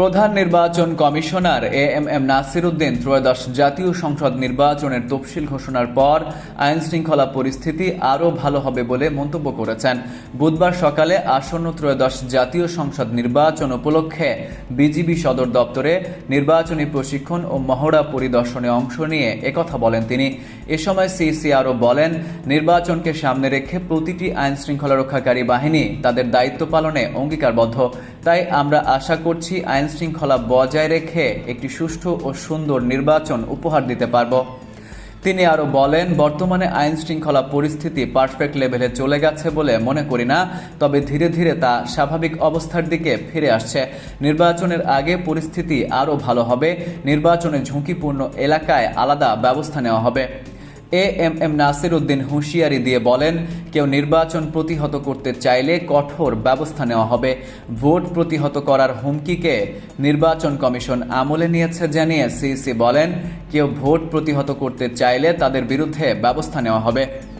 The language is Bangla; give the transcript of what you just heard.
প্রধান নির্বাচন commissioner A M M Nasir Uddin ত্রয়োদশ জাতীয় সংসদ নির্বাচনের তফসিল ঘোষণার পর আইন শৃঙ্খলা পরিস্থিতি আরও ভালো হবে বলে মন্তব্য করেছেন। বুধবার সকালে আসন্ন ত্রয়োদশ জাতীয় সংসদ নির্বাচন উপলক্ষে বিজিবি সদর দপ্তরে নির্বাচনী প্রশিক্ষণ ও মহড়া পরিদর্শনে অংশ নিয়ে একথা বলেন তিনি। এ সময় সিসি আরও বলেন, নির্বাচনকে সামনে রেখে প্রতিটি আইন শৃঙ্খলা রক্ষাকারী বাহিনী তাদের দায়িত্ব পালনে অঙ্গীকারবদ্ধ। তাই আমরা আশা করছি আইন শৃঙ্খলা বজায় রেখে একটি সুষ্ঠু ও সুন্দর নির্বাচন উপহার দিতে পারব। তিনি আরও বলেন, বর্তমানে আইন শৃঙ্খলা পরিস্থিতি পারফেক্ট লেভেলে চলে গেছে বলে মনে করি না, তবে ধীরে ধীরে তা স্বাভাবিক অবস্থার দিকে ফিরে আসছে। নির্বাচনের আগে পরিস্থিতি আরও ভালো হবে, নির্বাচনে ঝুঁকিপূর্ণ এলাকায় আলাদা ব্যবস্থা নেওয়া হবে। A M M Nasir Uddin হুঁশিয়ারি দিয়ে বলেন, কেউ নির্বাচন প্রতিহত করতে চাইলে কঠোর ব্যবস্থা নেওয়া হবে। ভোট প্রতিহত করার হুমকিকে নির্বাচন কমিশন আমলে নিয়েছে জানিয়ে সিইসি বলেন, কেউ ভোট প্রতিহত করতে চাইলে তাদের বিরুদ্ধে ব্যবস্থা নেওয়া হবে।